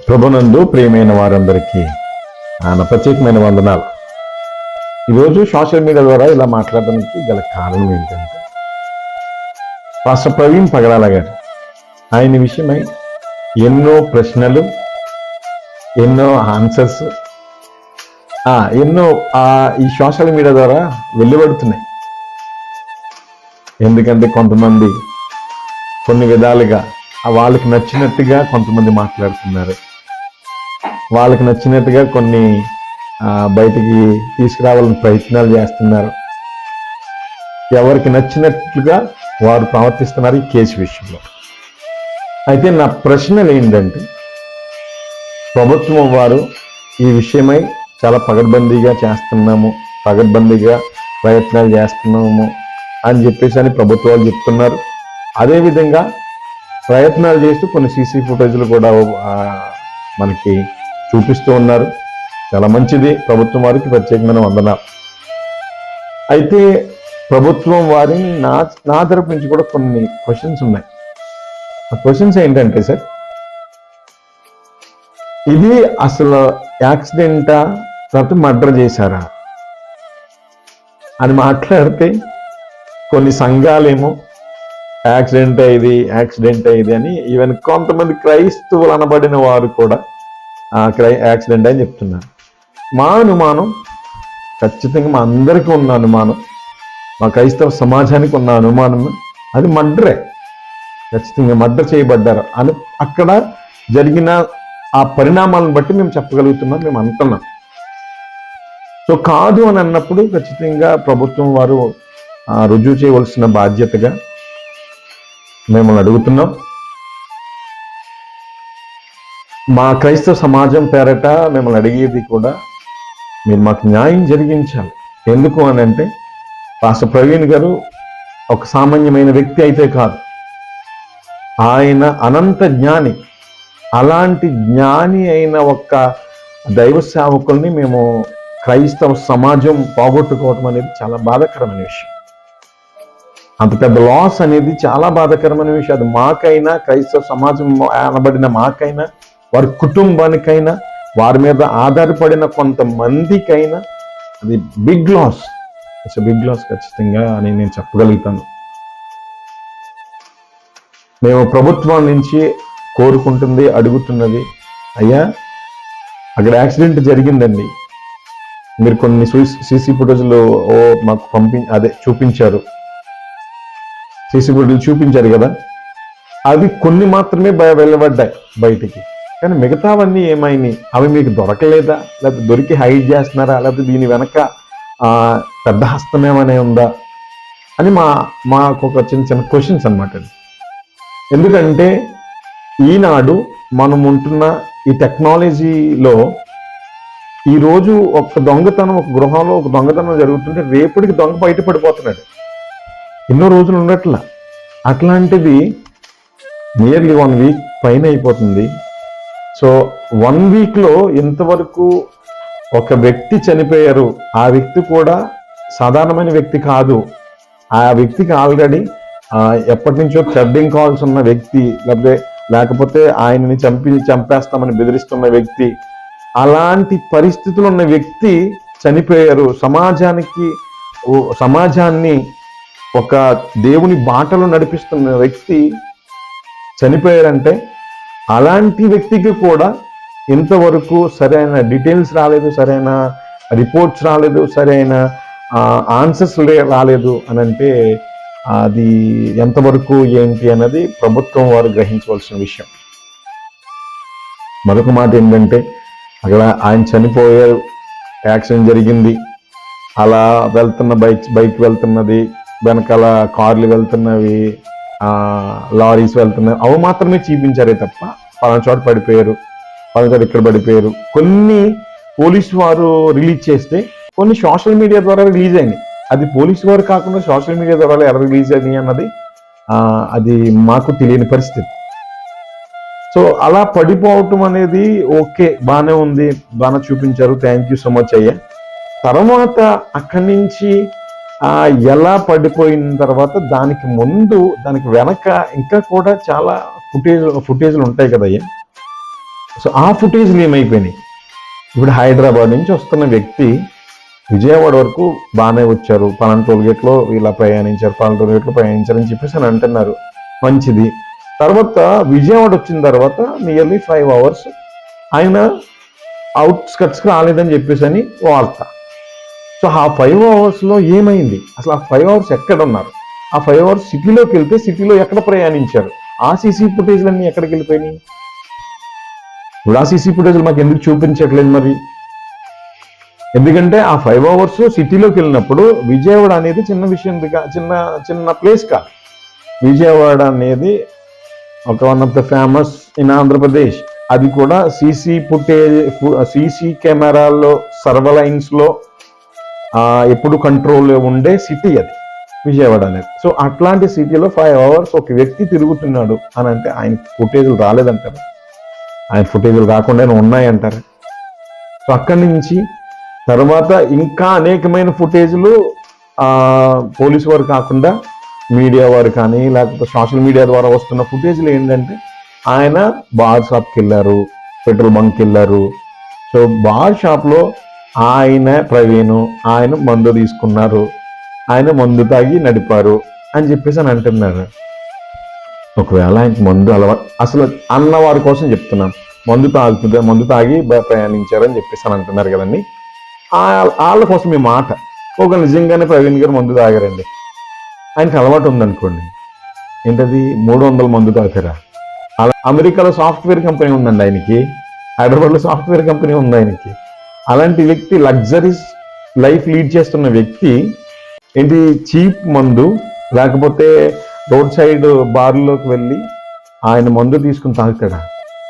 ప్రభునందు ప్రియమైన వారందరికీ ఆయన ప్రత్యేకమైన వందనాలు. ఈరోజు సోషల్ మీడియా ద్వారా ఇలా మాట్లాడడానికి గల కారణం ఏంటంటే పాస్టర్ ప్రవీణ్ పగడాల గారు ఆయన విషయమై ఎన్నో ప్రశ్నలు ఎన్నో ఆన్సర్స్ ఆ, ఎన్నో ఆ, ఈ సోషల్ మీడియా ద్వారా వెలువడుతున్నాయి. ఎందుకంటే కొంతమంది కొన్ని విధాలుగా వాళ్ళకి నచ్చినట్టుగా కొంతమంది మాట్లాడుతున్నారు. వాళ్ళకి నచ్చినట్టుగా కొన్ని బయటికి తీసుకురావాలని ప్రయత్నాలు చేస్తున్నారు. ఎవరికి నచ్చినట్లుగా వారు ప్రవర్తిస్తున్నారు ఈ కేసు విషయంలో. అయితే నా ప్రశ్నలు ఏంటంటే ప్రభుత్వం వారు ఈ విషయమై చాలా పగడ్బందీగా చేస్తున్నాము పగడ్బందీగా ప్రయత్నాలు చేస్తున్నాము అని చెప్పేసి అని ప్రభుత్వాలు చెప్తున్నారు. అదేవిధంగా ప్రయత్నాలు చేస్తూ కొన్ని సీసీ ఫుటేజ్లు కూడా మనకి చూపిస్తూ ఉన్నారు. చాలా మంచిది. ప్రభుత్వం వారికి ప్రత్యేకమైన వందనాలు అయితే ప్రభుత్వం వారిని నా నా తరపు నుంచి కూడా కొన్ని క్వశ్చన్స్ ఉన్నాయి. ఆ క్వశ్చన్స్ ఏంటంటే సార్ ఇది అసలు యాక్సిడెంటా? లేకపోతే మర్డర్ చేశారా? అని మాట్లాడితే కొన్ని సంఘాలేమో యాక్సిడెంట్ అయ్యింది యాక్సిడెంట్ అయ్యింది అని ఈవెన్ కొంతమంది క్రైస్తవులు అనబడిన వారు కూడా ఆ, క్రై యాక్సిడెంట్ అని చెప్తున్నారు. మా అనుమానం ఖచ్చితంగా మా అందరికీ ఉన్న అనుమానం మా క్రైస్తవ సమాజానికి ఉన్న అనుమానం అది మడ్రే ఖచ్చితంగా మడ్ర చేయబడ్డారు. అని అక్కడ జరిగిన ఆ పరిణామాలను బట్టి మేము చెప్పగలుగుతున్నాం మేము అంటున్నాం. సో కాదు అని అన్నప్పుడు ఖచ్చితంగా ప్రభుత్వం వారు రుజువు చేయవలసిన బాధ్యతగా మిమ్మల్ని అడుగుతున్నాం. మా క్రైస్తవ సమాజం పేరట మిమ్మల్ని అడిగేది కూడా మీరు మాకు న్యాయం జరిగించాలి. ఎందుకు అని అంటే పాస్టర్ ప్రవీణ్ గారు ఒక సామాన్యమైన వ్యక్తి అయితే కాదు. ఆయన అనంత జ్ఞాని. అలాంటి జ్ఞాని అయిన ఒక దైవ సేవకుల్ని మేము క్రైస్తవ సమాజం పోగొట్టుకోవటం అనేది చాలా బాధాకరమైన విషయం. అంత పెద్ద లాస్ అనేది చాలా బాధాకరమైన విషయం. అది మాకైనా క్రైస్తవ సమాజం అనబడిన మాకైనా వారి కుటుంబానికైనా వారి మీద ఆధారపడిన కొంతమందికైనా అది big loss it's big loss ఖచ్చితంగా అని నేను చెప్పగలుగుతాను. మేము ప్రభుత్వం నుంచి కోరుకుంటుంది అడుగుతున్నది అయ్యా అక్కడ యాక్సిడెంట్ జరిగిందండి. మీరు కొన్ని సీసీ ఫుటేజ్లు ఓ మాకు పంపి అదే చూపించారు. సీసీ ఫుటేజ్ చూపించారు కదా. అవి కొన్ని మాత్రమే బయ వెళ్ళబడ్డాయి బయటికి. కానీ మిగతావన్నీ ఏమైనాయి అవి మీకు దొరకలేదా? లేకపోతే దొరికి హైడ్ చేస్తున్నారా? లేకపోతే దీని వెనక ఆ, పెద్ద హస్తం ఉందా? అని మా మాకు ఒక చిన్న చిన్న క్వశ్చన్స్ అనమాట ఎందుకంటే ఈనాడు మనం ఉంటున్న ఈ టెక్నాలజీలో ఈరోజు ఒక దొంగతనం ఒక గృహంలో ఒక దొంగతనం జరుగుతుంటే రేపటికి దొంగ బయటపడిపోతున్నాడు ఎన్నో రోజులు ఉండట్లా. అట్లాంటిది నియర్లీ వన్ వీక్ పైన అయిపోతుంది. సో వన్ వీక్లో ఇంతవరకు ఒక వ్యక్తి చనిపోయారు. ఆ వ్యక్తి కూడా సాధారణమైన వ్యక్తి కాదు. ఆ వ్యక్తికి ఆల్రెడీ ఎప్పటి నుంచో థ్రెడ్డింగ్ కాల్స్ ఉన్న వ్యక్తి లేకపోతే లేకపోతే ఆయనని చంపి చంపేస్తామని బెదిరిస్తున్న వ్యక్తి అలాంటి పరిస్థితులు ఉన్న వ్యక్తి చనిపోయారు. సమాజానికి సమాజాన్ని ఒక దేవుని బాటలో నడిపిస్తున్న వ్యక్తి చనిపోయారంటే అలాంటి వ్యక్తికి కూడా ఇంతవరకు సరైన డీటెయిల్స్ రాలేదు సరైన రిపోర్ట్స్ రాలేదు సరైన ఆన్సర్స్ రాలేదు అని అంటే అది ఎంతవరకు ఏంటి అన్నది ప్రభుత్వం వారు గ్రహించవలసిన విషయం. మరొక మాట ఏంటంటే అక్కడ ఆయన చనిపోయారు యాక్సిడెంట్ జరిగింది అలా వెళ్తున్న బైక్ బైక్ వెళ్తున్నది వెనకాల కార్లు వెళ్తున్నవి లారీస్ వెళ్తున్నవి అవి మాత్రమే చూపించారే తప్ప పలానా చోట పడిపోయారు పలానా చోట ఇక్కడ పడిపోయారు. కొన్ని పోలీస్ వారు రిలీజ్ చేస్తే కొన్ని సోషల్ మీడియా ద్వారా రిలీజ్ అయినాయి. అది పోలీస్ వారు కాకుండా సోషల్ మీడియా ద్వారా ఎలా రిలీజ్ అయినాయి అన్నది అది మాకు తెలియని పరిస్థితి. సో అలా పడిపోవటం అనేది ఓకే బాగానే ఉంది బాగా చూపించారు థ్యాంక్ యూ సో మచ్ అయ్యా. తర్వాత అక్కడి నుంచి ఎలా పడిపోయిన తర్వాత దానికి ముందు దానికి వెనక ఇంకా కూడా చాలా ఫుటేజ్ ఫుటేజ్లు ఉంటాయి కదా సో ఆ ఫుటేజ్లు ఏమైపోయినాయి? ఇప్పుడు హైదరాబాద్ నుంచి వస్తున్న వ్యక్తి విజయవాడ వరకు బాగానే వచ్చారు. పలానా టోల్గేట్లో ఇలా ప్రయాణించారు పలానా టోల్గేట్లో ప్రయాణించారని చెప్పేసి అని అంటున్నారు. మంచిది. తర్వాత విజయవాడ వచ్చిన తర్వాత నియర్లీ ఫైవ్ అవర్స్ ఆయన అవుట్స్కట్స్కి రాలేదని చెప్పేసి అని వార్త. సో ఆ ఫైవ్ అవర్స్లో ఏమైంది? అసలు ఆ ఫైవ్ అవర్స్ ఎక్కడ ఉన్నారు ఆ ఫైవ్ అవర్స్ సిటీలోకి వెళ్తే సిటీలో ఎక్కడ ప్రయాణించారు? ఆ సీసీ ఫుటేజ్లన్నీ ఎక్కడికి వెళ్ళిపోయినాయి? ఇప్పుడు ఆ సీసీ ఫుటేజ్లు మాకు ఎందుకు చూపించట్లేదు మరి? ఎందుకంటే ఆ ఫైవ్ అవర్స్ సిటీలోకి వెళ్ళినప్పుడు విజయవాడ అనేది చిన్న విషయం చిన్న చిన్న ప్లేస్ కాదు. విజయవాడ అనేది ఒక one of the famous in Andhra Pradesh అది కూడా సీసీ ఫుటేజ్ సీసీ కెమెరాల్లో సర్వ లైన్స్లో ఎప్పుడు కంట్రోల్లో ఉండే సిటీ అది విజయవాడ అనేది. సో అట్లాంటి సిటీలో ఫైవ్ అవర్స్ ఒక వ్యక్తి తిరుగుతున్నాడు అని అంటే ఆయన ఫుటేజ్లు రాలేదంటారు. ఆయన ఫుటేజ్లు రాకుండానే ఉన్నాయంటారు? సో అక్కడి నుంచి తర్వాత ఇంకా అనేకమైన ఫుటేజ్లు పోలీసు వారు కాకుండా మీడియా వారు కానీ లేకపోతే సోషల్ మీడియా ద్వారా వస్తున్న ఫుటేజ్లు ఏంటంటే ఆయన బార్ షాప్కి వెళ్ళారు పెట్రోల్ బంక్కి వెళ్ళారు. సో బార్ షాప్లో ఆయన ప్రవీణు ఆయన మందు తీసుకున్నారు. ఆయన మందు తాగి నడిపారు అని చెప్పేసి అని అంటున్నారు ఒకవేళ ఆయనకి మందు అలవాటు అసలు అన్న వారి కోసం చెప్తున్నాను మందు తాగుతుంది మందు తాగి ప్రయాణించారని చెప్పేసి అని అంటున్నారు కదండి. వాళ్ళ కోసం ఈ మాట. ఒక నిజంగానే ప్రవీణ్ గారు మందు తాగారండి. ఆయనకి అలవాటు ఉందనుకోండి. ఏంటది? మూడు వందల మందు తాగుతారా అలా అమెరికాలో సాఫ్ట్వేర్ కంపెనీ ఉందండి ఆయనకి. హైదరాబాద్లో సాఫ్ట్వేర్ కంపెనీ ఉంది ఆయనకి. అలాంటి వ్యక్తి లగ్జరీస్ లైఫ్ లీడ్ చేస్తున్న వ్యక్తి ఏంటి చీప్ మందు లేకపోతే రోడ్ సైడ్ బార్లోకి వెళ్ళి ఆయన మందు తీసుకుని తాగుతాడా?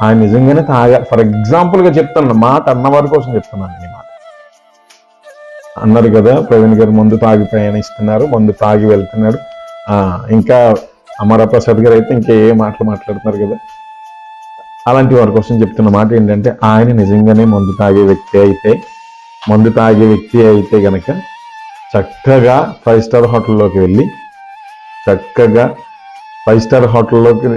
ఆయన నిజంగానే తాగా ఫర్ ఎగ్జాంపుల్గా చెప్తాను మాట అన్నవారి కోసం చెప్తున్నాను నేను మాట. అన్నారు కదా ప్రవీణ్ గారు మందు తాగి ప్రయాణిస్తున్నారు మందు తాగి వెళ్తున్నాడు ఆ, ఇంకా అమరా ప్రసాద్ గారు అయితే ఇంకా ఏ మాటలు మాట్లాడుతున్నారు కదా? అలాంటి వారి కోసం చెప్తున్న మాట ఏంటంటే ఆయన నిజంగానే మందు తాగే వ్యక్తి అయితే మందు తాగే వ్యక్తి అయితే గనక చక్కగా ఫైవ్ స్టార్ హోటల్లోకి వెళ్ళి చక్కగా ఫైవ్ స్టార్ హోటల్లోకి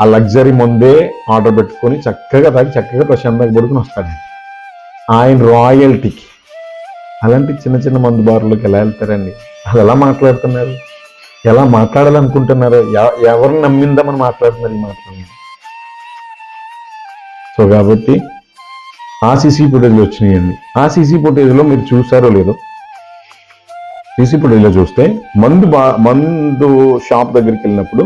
ఆ లగ్జరీ ముందే ఆర్డర్ పెట్టుకొని చక్కగా తాగి చక్కగా ప్రశాంతంగా పడుకుని వస్తాడు ఆయన. రాయల్టీకి అలాంటి చిన్న చిన్న మందు బార్లోకి ఎలా వెళ్తారండి? అది ఎలా మాట్లాడుతున్నారు? ఎలా మాట్లాడాలనుకుంటున్నారు? ఎవ- ఎవరిని నమ్మిందామని మాట్లాడుతున్నారు ఈ మాటలు సో కాబట్టి ఆ సీసీ ఫుటేజ్లు వచ్చినాయండి. ఆ సీసీ ఫుటేజ్లో మీరు చూసారో లేదో సీసీ ఫుటేజ్లో చూస్తే మందు బా మందు షాప్ దగ్గరికి వెళ్ళినప్పుడు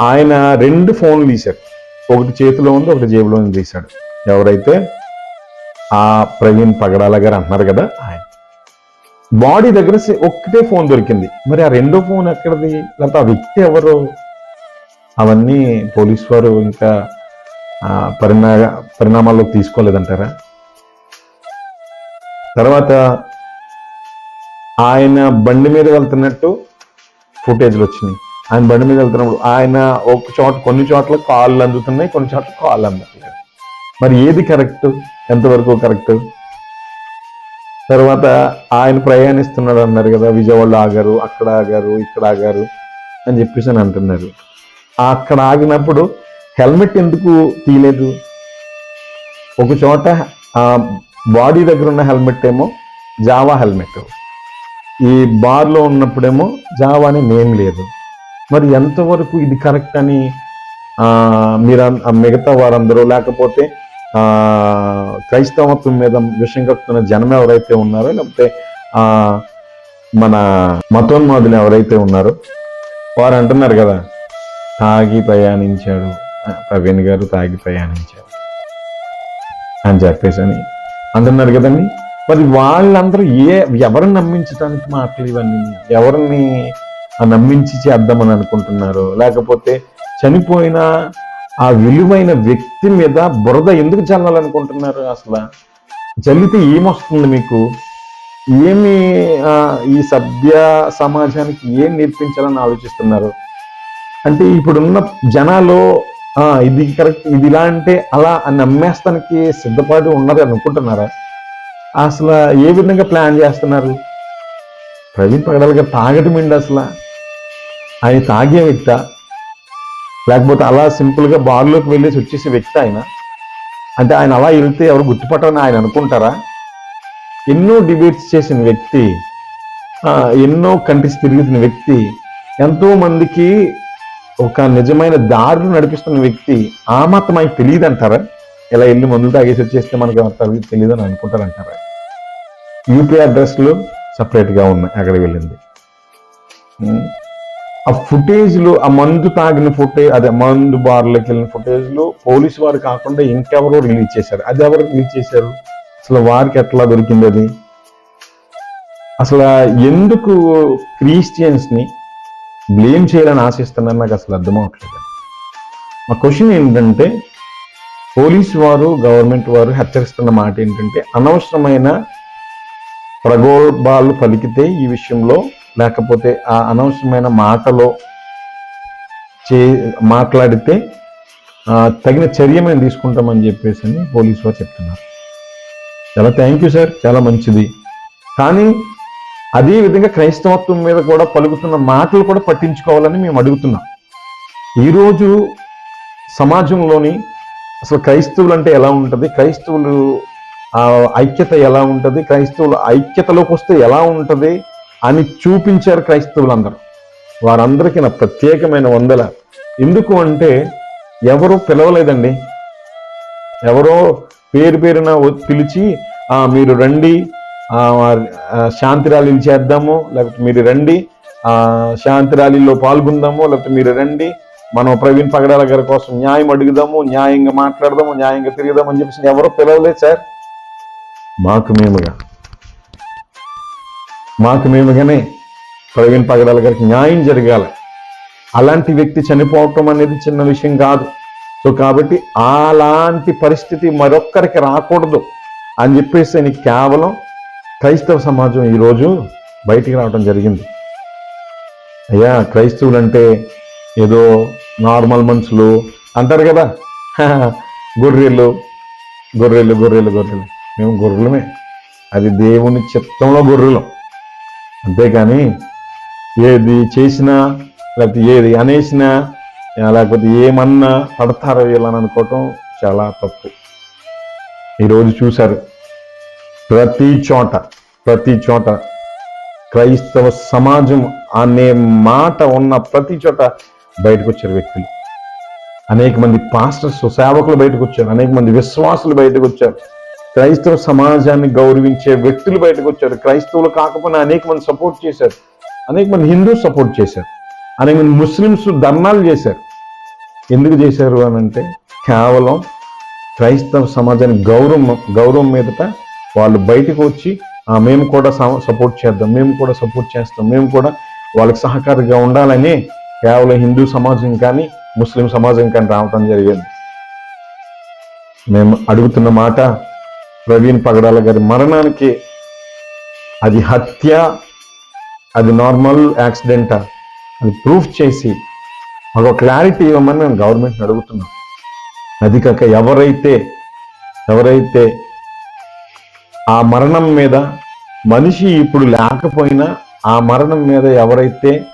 ఆయన రెండు ఫోన్లు తీశారు ఒకటి చేతిలో ఉంది ఒకటి జేబులో ఉంది తీశాడు. ఎవరైతే ఆ ప్రవీణ్ పగడాల గారు అంటున్నారు కదా ఆయన. బాడీ దగ్గర ఒక్కటే ఫోన్ దొరికింది. మరి ఆ రెండో ఫోన్ ఎక్కడిది? లేకపోతే ఆ వ్యక్తి ఎవరు? అవన్నీ పోలీస్ వారు ఇంకా పరిణా పరిణామాల్లోకి తీసుకోలేదంటారా? తర్వాత ఆయన బండి మీద వెళ్తున్నట్టు ఫుటేజ్లు వచ్చినాయి. ఆయన బండి మీద వెళ్తున్నప్పుడు ఆయన ఒక చోట కొన్ని చోట్ల కాళ్ళు అందుతున్నాయి కొన్ని చోట్ల కాళ్ళు అందట్లేదు. మరి ఏది కరెక్ట్? ఎంతవరకు కరెక్ట్? తర్వాత ఆయన ప్రయాణిస్తున్నాడు అన్నారు కదా విజయవాడలో ఆగారు అక్కడ ఆగారు ఇక్కడ ఆగారు అని చెప్పేసి అని అంటున్నారు. అక్కడ ఆగినప్పుడు హెల్మెట్ ఎందుకు తీయలేదు? ఒక చోట బాడీ దగ్గర ఉన్న హెల్మెట్ ఏమో జావా హెల్మెట్. ఈ బార్లో ఉన్నప్పుడేమో జావా అనే నేమ్ లేదు. మరి ఎంతవరకు ఇది కరెక్ట్ అని మీరు మిగతా వారందరూ లేకపోతే క్రైస్తవత్వం మీద విషయం కక్కుతున్న జనం ఎవరైతే ఉన్నారో లేకపోతే మన మతోన్మాదులు ఎవరైతే ఉన్నారో వారు అంటున్నారు కదా తాగి ప్రయాణించాడు. ప్రవీణ్ గారు తాగి ప్రయాణించారు. అని చెప్పేసి అని అంటున్నారు కదండి. మరి వాళ్ళందరూ ఏ ఎవరిని నమ్మించడానికి మాటలు ఇవన్నీ? ఎవరిని నమ్మించి చేద్దామని అనుకుంటున్నారు? లేకపోతే చనిపోయిన ఆ విలువైన వ్యక్తి మీద బురద ఎందుకు చల్లాలనుకుంటున్నారు అసలు? చల్లితే ఏమొస్తుంది మీకు? ఏమి ఆ, ఈ సభ్య సమాజానికి ఏం నేర్పించాలని ఆలోచిస్తున్నారు? అంటే ఇప్పుడున్న జనాలు ఇది కరెక్ట్ ఇది ఇలా అంటే అలా అని నమ్మేస్తానికి సిద్ధపాటు ఉన్నది అనుకుంటున్నారా? అసలు ఏ విధంగా ప్లాన్ చేస్తున్నారు? ప్రవీణ్ పగడాల గారు తాగటం ఏంటి అసలు? ఆయన తాగే వ్యక్త? లేకపోతే అలా సింపుల్గా బార్లోకి వెళ్ళేసి వచ్చేసే వ్యక్తి ఆయన? అంటే ఆయన అలా వెళ్తే ఎవరు గుర్తుపట్టరని ఆయన అనుకుంటారా? ఎన్నో డిబేట్స్ చేసిన వ్యక్తి ఎన్నో కంట్రీస్ తిరుగుతున్న వ్యక్తి ఎంతోమందికి ఒక నిజమైన దారిని నడిపిస్తున్న వ్యక్తి ఆ మాత్రం ఆయనకు తెలియదు అంటారా? ఇలా వెళ్ళి మందులు తాగేసి వచ్చేస్తే మనకి తెలియదు అని అనుకుంటారంటారా యూపీ అడ్రస్లు సపరేట్గా ఉన్నాయి అక్కడికి వెళ్ళింది. ఆ ఫుటేజ్లు ఆ మందు తాగిన ఫుటేజ్ అదే మందు బార్లోకి వెళ్ళిన ఫుటేజ్లు పోలీసు వారు కాకుండా ఇంకెవరో రిలీజ్ చేశారు. అది ఎవరు రిలీజ్ చేశారు? అసలు వారికి ఎట్లా దొరికింది అది? అసలు ఎందుకు క్రిస్టియన్స్ని బ్లేమ్ చేయాలని ఆశిస్తున్నారు నాకు అసలు అర్థమవట్లేదు మా క్వశ్చన్ ఏంటంటే పోలీస్ వారు గవర్నమెంట్ వారు హెచ్చరిస్తున్న మాట ఏంటంటే అనవసరమైన ప్రగోభాలు పలికితే ఈ విషయంలో లేకపోతే ఆ అనవసరమైన మాటలో చే మాట్లాడితే ఆ, తగిన చర్య మేము తీసుకుంటామని చెప్పేసి అని పోలీసు వారు చెప్తున్నారు. చాలా థ్యాంక్ యూ సార్ చాలా మంచిది. కానీ అదే విధంగా క్రైస్తవత్వం మీద కూడా పలుకుతున్న మాటలు కూడా పట్టించుకోవాలని మేము అడుగుతున్నాం. ఈరోజు సమాజంలోని అసలు క్రైస్తవులు అంటే ఎలా ఉంటుంది? క్రైస్తవులు ఆ, ఐక్యత ఎలా ఉంటుంది? క్రైస్తవులు ఐక్యతలోకి వస్తే ఎలా ఉంటుంది? అని చూపించారు క్రైస్తవులందరూ. వారందరికీ నా ప్రత్యేకమైన వందల. ఎందుకు అంటే ఎవరు పిలవలేదండి. ఎవరో పేరు పేరున పిలిచి మీరు రండి శాంతి ర్యాలీలు చేద్దాము లేకపోతే మీరు రండి. ఆ, శాంతి ర్యాలీలో పాల్గొందాము లేకపోతే మీరు రండి. మనం ప్రవీణ్ పగడాల గారి కోసం న్యాయం అడుగుదాము న్యాయంగా మాట్లాడదాము న్యాయంగా తిరుగుదాం అని చెప్పేసి ఎవరో పిలవలేదు సార్. మాకు మేముగా. మాకు మేముగానే ప్రవీణ్ పగడాల గారికి న్యాయం జరగాలి. అలాంటి వ్యక్తి చనిపోవటం అనేది చిన్న విషయం కాదు. సో కాబట్టి అలాంటి పరిస్థితి మరొక్కరికి రాకూడదు అని చెప్పేసి నీకు కేవలం క్రైస్తవ సమాజం ఈరోజు బయటికి రావడం జరిగింది. అయ్యా క్రైస్తవులు అంటే ఏదో నార్మల్ మనుషులు అంటారు కదా. గొర్రెలు గొర్రెలు గొర్రెలు గొర్రెలు. మేము గొర్రెలమే. అది దేవుని చిత్తంలో గొర్రెలం. అంతేకాని ఏది చేసినా లేకపోతే ఏది అనేసినా లేకపోతే ఏమన్నా పడతారో వీళ్ళని అనుకోవటం చాలా తప్పు. ఈరోజు చూశారు. ప్రతి చోట ప్రతి చోట క్రైస్తవ సమాజం అనే మాట ఉన్న ప్రతి చోట బయటకు వచ్చారు వ్యక్తులు. అనేక మంది పాస్టర్స్ సేవకులు బయటకు వచ్చారు అనేక మంది విశ్వాసులు బయటకు వచ్చారు క్రైస్తవ సమాజాన్ని గౌరవించే వ్యక్తులు బయటకు వచ్చారు క్రైస్తవులు కాకపోయినా అనేక మంది సపోర్ట్ చేశారు. అనేక మంది హిందూస్ సపోర్ట్ చేశారు. అనేక మంది ముస్లిమ్స్ ధర్నాలు చేశారు. ఎందుకు చేశారు అని అంటే కేవలం క్రైస్తవ సమాజానికి గౌరవం గౌరవం మీదట వాళ్ళు బయటకు వచ్చి మేము కూడా సపోర్ట్ చేద్దాం మేము కూడా సపోర్ట్ చేస్తాం మేము కూడా వాళ్ళకి సహకారిగా ఉండాలని కేవలం హిందూ సమాజం కానీ ముస్లిం సమాజం కానీ రావటం జరిగింది. మేము అడుగుతున్న మాట ప్రవీణ్ పగడాల గారి మరణానికి అది హత్య అది నార్మల్ యాక్సిడెంటా? అది ప్రూఫ్ చేసి ఒక క్లారిటీ ఇవ్వమని మేము గవర్నమెంట్ని అడుగుతున్నాం. అది కాక ఎవరైతే ఎవరైతే ఆ మరణం మీద మనిషి ఇప్పుడు లేకపోయినా ఆ మరణం మీద ఎవరైతే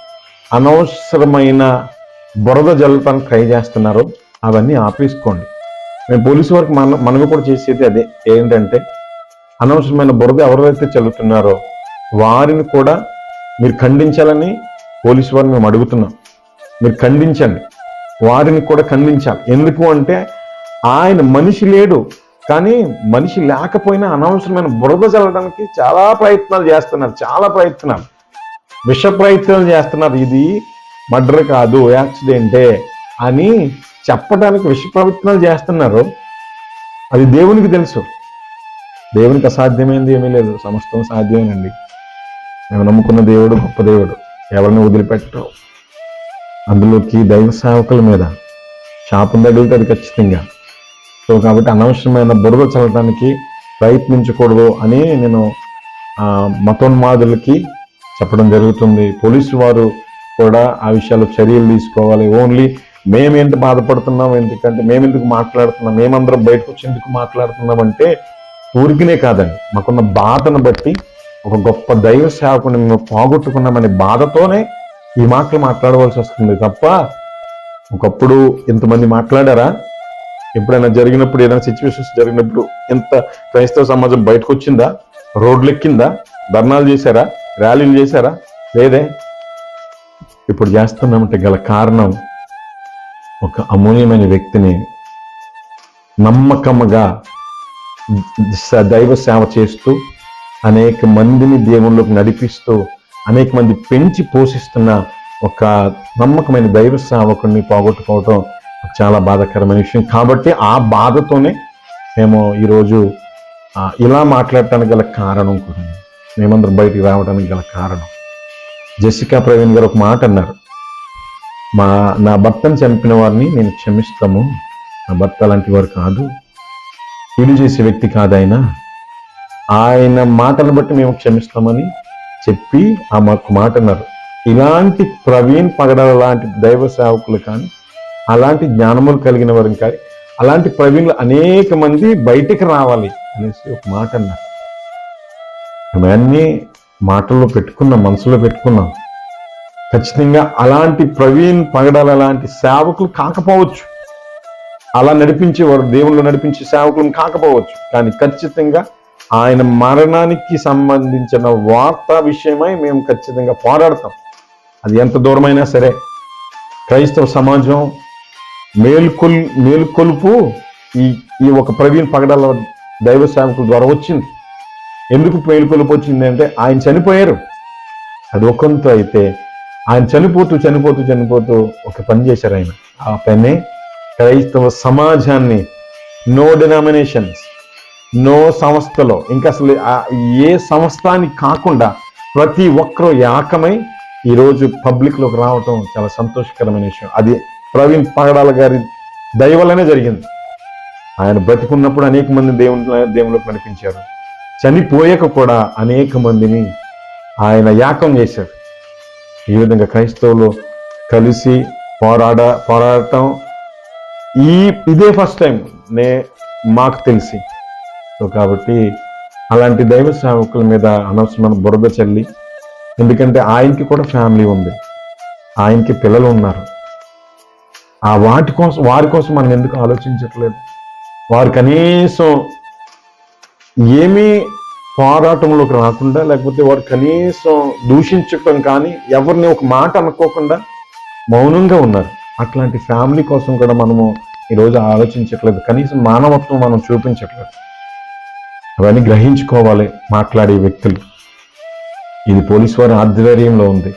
అనవసరమైన బురద జల్లటానికి ట్రై చేస్తున్నారో అవన్నీ ఆపేసుకోండి. మేము పోలీసు వారికి మన మనవి కూడా చేసేది అదే. ఏంటంటే అనవసరమైన బురద ఎవరైతే చల్లుతున్నారో వారిని కూడా మీరు ఖండించాలని పోలీసు వారిని మేము అడుగుతున్నాం. మీరు ఖండించండి. వారిని కూడా ఖండించాలి. ఎందుకు అంటే ఆయన మనిషి లేడు. కానీ మనిషి లేకపోయినా అనవసరమైన బురద చల్లడానికి చాలా ప్రయత్నాలు చేస్తున్నారు చాలా ప్రయత్నాలు. విష ప్రయత్నాలు చేస్తున్నారు ఇది మర్డర్ కాదు యాక్సిడెంటే అని చెప్పడానికి విష ప్రయత్నాలు చేస్తున్నారు. అది దేవునికి తెలుసు. దేవునికి అసాధ్యమైంది ఏమీ లేదు సమస్తం సాధ్యమేనండి. మేము నమ్ముకున్న దేవుడు గొప్ప దేవుడు ఎవరిని వదిలిపెట్టరు. అందులోకి దైవ సేవకుల మీద శాపం తగులుతుంది ఖచ్చితంగా. సో కాబట్టి అనవసరమైన బురద చల్లడానికి ప్రయత్నించకూడదు అని నేను ఆ, మతోన్మాదులకి చెప్పడం జరుగుతుంది. పోలీసు వారు కూడా ఆ విషయాల్లో చర్యలు తీసుకోవాలి. ఓన్లీ మేమేంటి బాధపడుతున్నాం ఎందుకంటే మేమెందుకు మాట్లాడుతున్నాం? మేమందరం బయటకు వచ్చి ఎందుకు మాట్లాడుతున్నాం అంటే ఊరికినే కాదండి. మాకున్న బాధను బట్టి ఒక గొప్ప దైవ సేవకుని మేము పోగొట్టుకున్నామనే బాధతోనే ఈ మాటలు మాట్లాడవలసి వస్తుంది తప్ప ఒకప్పుడు ఇంతమంది మాట్లాడారా? ఎప్పుడైనా జరిగినప్పుడు ఏదైనా సిచ్యువేషన్స్ జరిగినప్పుడు ఎంత క్రైస్తవ సమాజం బయటకు వచ్చిందా రోడ్లు ఎక్కిందా ధర్నాలు చేశారా? ర్యాలీలు చేశారా? లేదే. ఇప్పుడు చేస్తున్నామంటే గల కారణం ఒక అమూల్యమైన వ్యక్తిని నమ్మకముగా దైవ సేవ చేస్తూ అనేక మందిని దేవుళ్ళకు నడిపిస్తూ అనేక మంది పెంచి పోషిస్తున్న ఒక నమ్మకమైన దైవ సేవకుడిని పోగొట్టుకోవటం చాలా బాధాకరమైన విషయం. కాబట్టి ఆ బాధతోనే మేము ఈరోజు ఇలా మాట్లాడటానికి గల కారణం కూడా మేమందరం బయటికి రావడానికి గల కారణం. జెసికా ప్రవీణ్ గారు ఒక మాట అన్నారు. మా నా భర్తను చంపిన వారిని నేను క్షమిస్తాము. నా భర్త లాంటి వారు కాదు. కీడు చేసే వ్యక్తి కాదు ఆయన ఆయన మాటను బట్టి మేము క్షమిస్తామని చెప్పి ఆ మాకు మాట అన్నారు. ఇలాంటి ప్రవీణ్ పగడాల లాంటి దైవ సేవకులు కానీ అలాంటి జ్ఞానములు కలిగిన వారిని కానీ అలాంటి ప్రవీణ్లు అనేక మంది బయటికి రావాలి అనేసి ఒక మాట అన్నారు. అవన్నీ మాటల్లో పెట్టుకున్నాం మనసులో పెట్టుకున్నాం. ఖచ్చితంగా అలాంటి ప్రవీణ్ పగడాల లాంటి సేవకులు కాకపోవచ్చు. అలా నడిపించేవారు దేవుళ్ళు నడిపించే సేవకులను కాకపోవచ్చు. కానీ ఖచ్చితంగా ఆయన మరణానికి సంబంధించిన వార్త విషయమై మేము ఖచ్చితంగా పోరాడతాం. అది ఎంత దూరమైనా సరే. క్రైస్తవ సమాజం మేల్కొల్ మేల్కొలుపు ఈ ఈ ఒక ప్రవీణ్ పగడాల దైవ సేవకుల ద్వారా వచ్చింది. ఎందుకు మేల్కొలుపు వచ్చింది అంటే ఆయన చనిపోయారు. అది ఒకంత అయితే ఆయన చనిపోతూ చనిపోతూ చనిపోతూ ఒక పని చేశారు ఆయన. ఆ పని క్రైస్తవ సమాజాన్ని నో డినామినేషన్స్ నో సంస్థలో ఇంకా అసలు ఏ సంస్థ అని కాకుండా ప్రతి ఒక్కరూ ఏకమై ఈరోజు పబ్లిక్లోకి రావటం చాలా సంతోషకరమైన విషయం. అది ప్రవీణ్ పగడాల గారి దయవల్లనే జరిగింది. ఆయన బ్రతికున్నప్పుడు అనేక మంది దేవుని దేవుళ్ళకు కనిపించారు. చనిపోయాక కూడా అనేక మందిని ఆయన యాకం చేశారు ఈ విధంగా క్రైస్తవులు కలిసి పోరాడ పోరాడటం ఈ ఇదే ఫస్ట్ టైం నే మాకు తెలిసి. సో కాబట్టి అలాంటి దైవ సేవకుల మీద అనవసరమైన బురద చల్లి ఎందుకంటే ఆయనకి కూడా ఫ్యామిలీ ఉంది. ఆయనకి పిల్లలు ఉన్నారు. ఆ వాటి కోసం వారి కోసం మనం ఎందుకు ఆలోచించట్లేదు? వారు కనీసం ఏమీ పోరాటంలోకి రాకుండా లేకపోతే వారు కనీసం దూషించటం కానీ ఎవరిని ఒక మాట అనుకోకుండా మౌనంగా ఉన్నారు. అట్లాంటి ఫ్యామిలీ కోసం కూడా మనము ఈరోజు ఆలోచించట్లేదు. కనీసం మానవత్వం మనం చూపించట్లేదు. అవన్నీ గ్రహించుకోవాలి మాట్లాడే వ్యక్తులు. ఇది పోలీస్ వారి ఆధ్వర్యంలో ఉంది.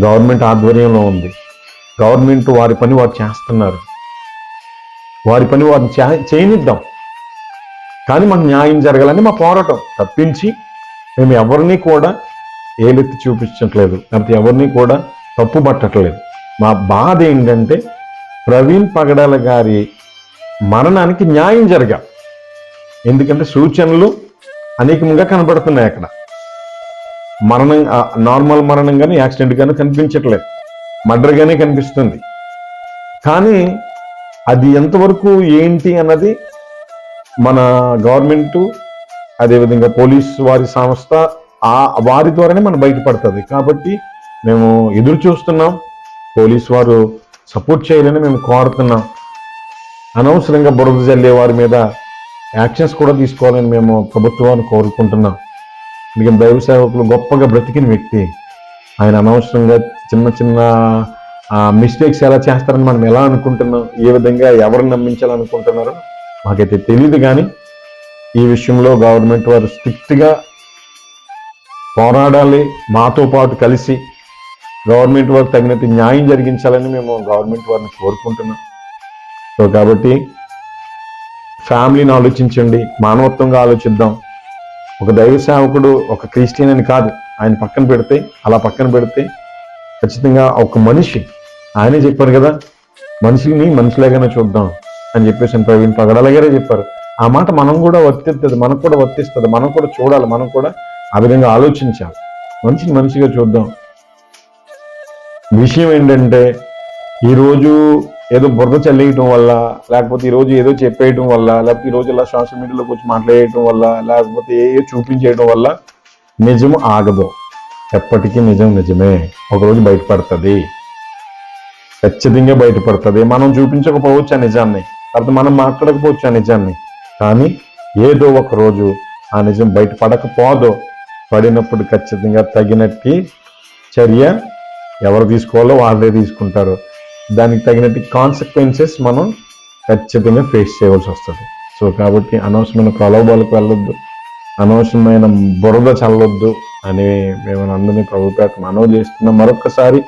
గవర్నమెంట్ ఆధ్వర్యంలో ఉంది. గవర్నమెంట్ వారి పని వారు చేస్తున్నారు. వారి పని వారిని చే- చేయనిద్దాం. కానీ మాకు న్యాయం జరగాలని మా పోరాటం. తప్పించి మేము ఎవరిని కూడా ఏలెత్తి చూపించట్లేదు. లేకపోతే ఎవరిని కూడా తప్పు పట్టట్లేదు. మా బాధ ఏంటంటే ప్రవీణ్ పగడాల గారి మరణానికి న్యాయం జరగా. ఎందుకంటే సూచనలు అనేకంగా కనబడుతున్నాయి అక్కడ. మరణం నార్మల్ మరణం కానీ యాక్సిడెంట్ కానీ కనిపించట్లేదు. మర్డర్గానే కనిపిస్తుంది. కానీ అది ఎంతవరకు ఏంటి అన్నది మన గవర్నమెంటు అదేవిధంగా పోలీస్ వారి సంస్థ ఆ వారి ద్వారానే మనం బయటపడుతుంది. కాబట్టి మేము ఎదురు చూస్తున్నాం. పోలీస్ వారు సపోర్ట్ చేయాలని మేము కోరుతున్నాం. అనవసరంగా బురద జల్లే వారి మీద యాక్షన్స్ కూడా తీసుకోవాలని మేము ప్రభుత్వాన్ని కోరుకుంటున్నాం. ఎందుకంటే దైవ సేవకులు గొప్పగా బ్రతికిన వ్యక్తి. ఆయన అనవసరంగా చిన్న చిన్న మిస్టేక్స్ ఎలా చేస్తారని మనం ఎలా అనుకుంటున్నాం ఏ విధంగా ఎవరిని నమ్మించాలనుకుంటున్నారో మాకైతే తెలియదు కానీ ఈ విషయంలో గవర్నమెంట్ వారు స్ట్రిక్ట్గా పోరాడాలి. మాతో పాటు కలిసి గవర్నమెంట్ వారికి తగినట్టు న్యాయం జరిగించాలని మేము గవర్నమెంట్ వారిని కోరుకుంటున్నాం. సో కాబట్టి ఫ్యామిలీని ఆలోచించండి మానవత్వంగా ఆలోచిద్దాం. ఒక దైవ సేవకుడు ఒక క్రిస్టియన్ అని కాదు ఆయన పక్కన పెడితే అలా పక్కన పెడితే ఖచ్చితంగా ఒక మనిషి ఆయనే చెప్పారు కదా మనిషిని మనిషిలాగానే చూద్దాం అని చెప్పేసి అని ప్రవీణ్ పగడాల గారే చెప్పారు. ఆ మాట మనం కూడా వర్తిస్తుంది మనకు కూడా వర్తిస్తుంది మనం కూడా చూడాలి మనం కూడా ఆ విధంగా ఆలోచించాలి. మనిషిని మనిషిగా చూద్దాం. విషయం ఏంటంటే ఈరోజు ఏదో బురద చల్లేయటం వల్ల లేకపోతే ఈరోజు ఏదో చెప్పేయటం వల్ల లేకపోతే ఈరోజు ఇలా సోషల్ మీడియాలోకి వచ్చి మాట్లాడేయటం వల్ల లేకపోతే ఏ చూపించేయటం వల్ల నిజం ఆగదు. ఎప్పటికీ నిజం నిజమే. ఒకరోజు బయటపడుతుంది. ఖచ్చితంగా బయటపడుతుంది. మనం చూపించకపోవచ్చు ఆ నిజాన్ని? తర్వాత మనం మాట్లాడకపోవచ్చు ఆ నిజాన్ని? కానీ ఏదో ఒక రోజు ఆ నిజం బయటపడకపోదో. పడినప్పుడు ఖచ్చితంగా తగినట్టు చర్య ఎవరు తీసుకోవాలో వాళ్ళే తీసుకుంటారు. దానికి తగినట్టు కాన్సిక్వెన్సెస్ మనం ఖచ్చితంగా ఫేస్ చేయవలసి వస్తుంది. సో కాబట్టి అనవసరమైన ప్రలోభాలకు వెళ్ళొద్దు. అనవసరమైన బురద చల్లొద్దు అని మేము అందరినీ ప్రభుత్వ మనవి చేస్తున్నాం. మరొకసారి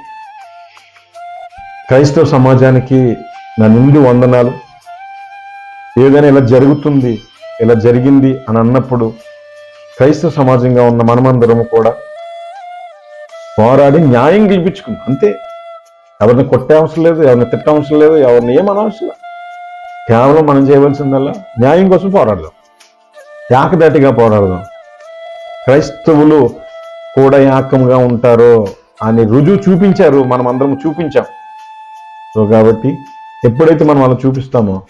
క్రైస్తవ సమాజానికి నా నుండి వందనాలు. ఏదైనా ఇలా జరుగుతుంది ఇలా జరిగింది అని అన్నప్పుడు క్రైస్తవ సమాజంగా ఉన్న మనమందరము కూడా పోరాడి న్యాయం గెలిపించుకుందాం. అంతే. ఎవరిని కొట్టే అవసరం లేదు ఎవరిని తిట్ట అవసరం లేదు ఎవరిని ఏం అనవసరం లేదు. కేవలం మనం చేయవలసిందల్లా న్యాయం కోసం పోరాడదాం. యాకదాటిగా పోరాడదాం. క్రైస్తవులు కూడా యాకంగా ఉంటారో అని రుజువు చూపించారు. మనం అందరం చూపించాం. సో కాబట్టి ఎప్పుడైతే మనం అలా చూపిస్తామో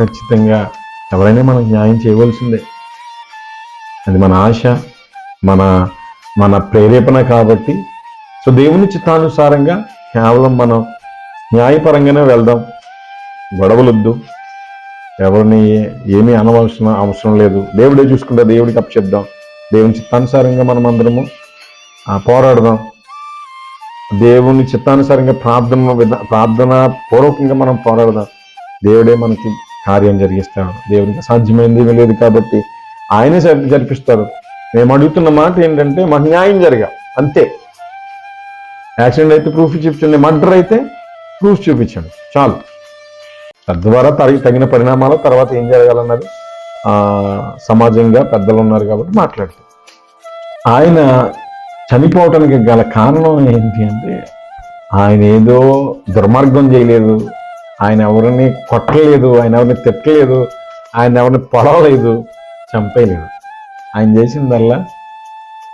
ఖచ్చితంగా ఎవరైనా మనం న్యాయం చేయవలసిందే. అది మన ఆశ మన మన ప్రేరేపణ కాబట్టి. సో దేవుని చిత్తానుసారంగా కేవలం మనం న్యాయపరంగానే వెళ్దాం. గొడవలొద్దు. ఎవరిని ఏమీ అనవలసిన అవసరం లేదు. దేవుడే చూసుకుంటే దేవుడికి అప్పచెప్దాం దేవుని చిత్తానుసారంగా మనం అందరము ఆ, పోరాడదాం. దేవుని చిత్తానుసారంగా ప్రార్థన విధా ప్రార్థన పూర్వకంగా మనం పోరాడదాం. దేవుడే మనకి కార్యం జరిగిస్తాడు. దేవునికి అసాధ్యమైనది లేదు కాబట్టి ఆయనే జరి- జరిపిస్తాడు మేము అడుగుతున్న మాట ఏంటంటే మాకు న్యాయం జరగా అంతే. యాక్సిడెంట్ అయితే ప్రూఫ్ చూపించండి. మర్డర్ అయితే ప్రూఫ్ చూపించండి. చాలు. తద్వారా తగి- తగిన పరిణామాలు తర్వాత ఏం జరగాలన్నది సమాజంగా పెద్దలు ఉన్నారు కాబట్టి మాట్లాడుతారు ఆయన చనిపోవటానికి గల కారణం ఏంటి అంటే ఆయన ఏదో దుర్మార్గం చేయలేదు ఆయన ఎవరిని కొట్టలేదు ఆయన ఎవరిని తిట్టలేదు ఆయన ఎవరిని పొడవలేదు చంపేయలేదు. ఆయన చేసిందల్లా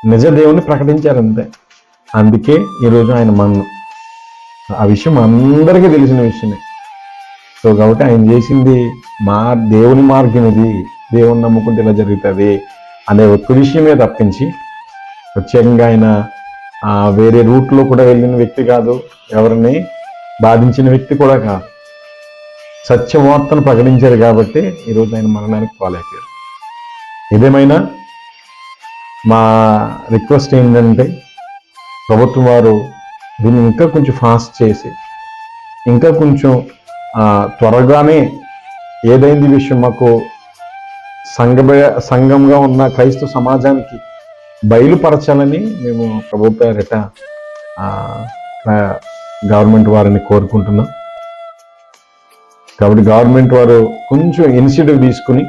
నిజదేవుని ప్రకటించారు అంతే. అందుకే ఈరోజు ఆయన మన్ను. ఆ విషయం అందరికీ తెలిసిన విషయమే. సో కాబట్టి ఆయన చేసింది మా దేవుని మార్గం ఇది. దేవుని నమ్ముకుంటే ఇలా జరుగుతుంది అనే ఒక్క విషయమే తప్పించి ప్రత్యేకంగా ఆయన వేరే రూట్లో కూడా వెళ్ళిన వ్యక్తి కాదు. ఎవరిని బాధించిన వ్యక్తి కూడా కాదు. సత్యవార్తను ప్రకటించారు కాబట్టి ఈరోజు ఆయన మరణానికి పాలైపోయారు ఏదేమైనా మా రిక్వెస్ట్ ఏంటంటే ప్రభుత్వం వారు దీన్ని ఇంకా కొంచెం ఫాస్ట్ చేసి ఇంకా కొంచెం త్వరగానే ఏదైంది విషయం మాకు సంఘ సంఘంగా ఉన్న క్రైస్తవ సమాజానికి బయలుపరచాలని మేము ప్రభుత్వ పేరిట గవర్నమెంట్ వారిని కోరుకుంటున్నాం. కాబట్టి గవర్నమెంట్ వారు కొంచెం ఇనిషియేటివ్ తీసుకుని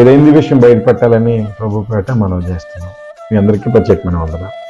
ఏదైంది విషయం బయటపెట్టాలని ప్రభు పేట మనం చేస్తున్నాం. మీ అందరికీ ప్రత్యేకమైన వందనాలు.